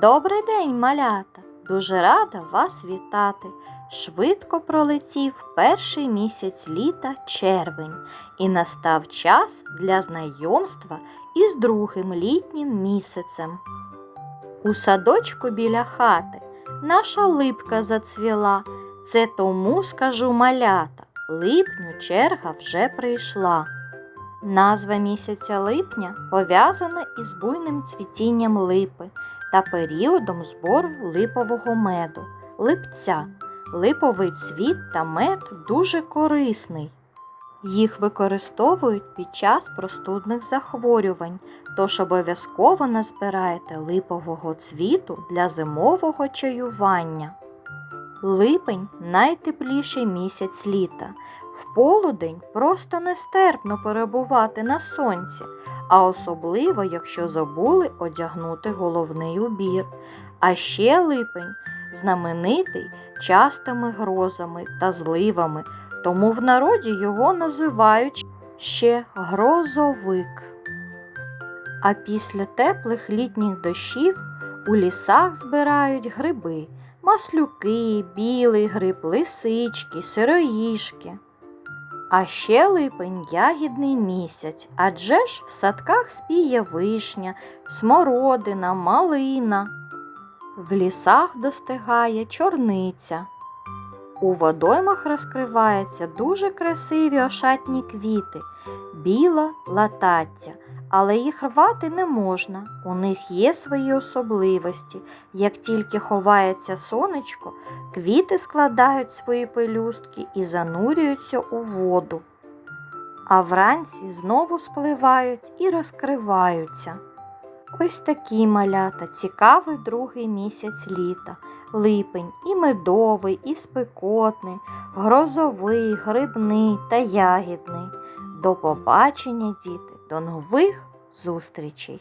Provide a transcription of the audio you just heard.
Добрий день, малята! Дуже рада вас вітати. Швидко пролетів перший місяць літа червень, і настав час для знайомства із другим літнім місяцем. У садочку біля хати наша липка зацвіла. Це тому скажу малята, липню черга вже прийшла. Назва місяця липня пов'язана із буйним цвітінням липи та періодом збору липового меду, липця. Липовий цвіт та мед дуже корисний. Їх використовують під час простудних захворювань, тож обов'язково назбирайте липового цвіту для зимового чаювання. Липень найтепліший місяць літа. В полудень просто нестерпно перебувати на сонці, а особливо, якщо забули одягнути головний убір. А ще липень знаменитий частими грозами та зливами, тому в народі його називають ще грозовик. А після теплих літніх дощів у лісах збирають гриби, маслюки, білий гриб, лисички, сироїшки. А ще липень ягідний місяць, адже ж в садках спіє вишня, смородина, малина. В лісах достигає чорниця. У водоймах розкриваються дуже красиві ошатні квіти, біла латаття, але їх рвати не можна. У них є свої особливості. Як тільки ховається сонечко, квіти складають свої пелюстки і занурюються у воду. А вранці знову спливають і розкриваються. Ось такі малята, цікавий другий місяць літа, липень і медовий, і спекотний, грозовий, грибний та ягідний. До побачення, діти, до нових зустрічей!